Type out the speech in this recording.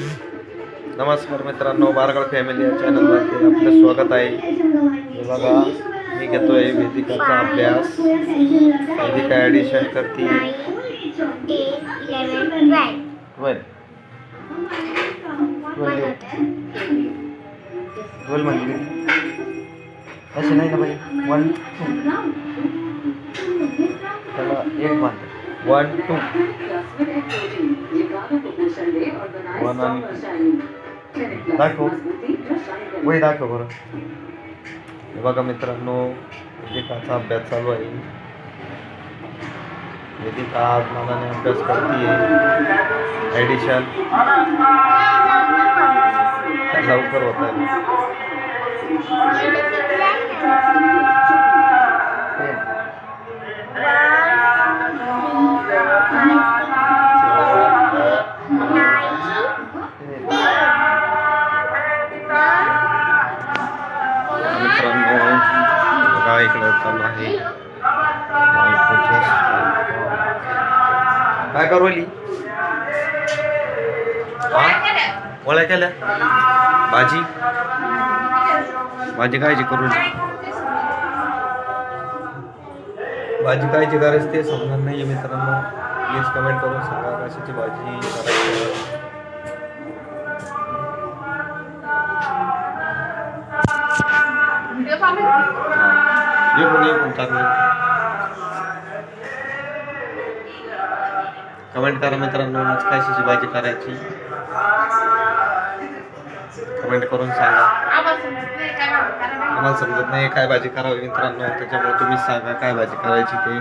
नमस्कार मित्रांनो, बारगळ फॅमिली या चॅनलमध्ये आपलं स्वागत हे बघा, मी वेदिकाचा अभ्यास. वेदिका ॲडिशन करते. म्हणजे असे नाही ना बाई. वन टू त्याला एक मान वन टू वन आणि दाखव. वय दाखव बरं. हे बघा मित्रांनो वेदिकाचा अभ्यास चालू आहे. वेदिका आज मनाने अभ्यास करते ॲडिशन लवकर होत आहे. आहे. बायकोचं स्वयंपाक. काय करवली वळ्या केल्या? भाजी? भाजी कायची करू भाजी नाही प्लीज़ कमेंट करून सांगा कशाची भाजी करायची. पण ये पण चांगलं कमेंट करा मित्रांनो आज कशाची भाजी करायची? कमेंट करून सांगा. आम्हाला समजत नाही काय भाजी करावी मित्रांनो त्याच्यामुळे तुम्हीच सांगा काय भाजी करायची ते.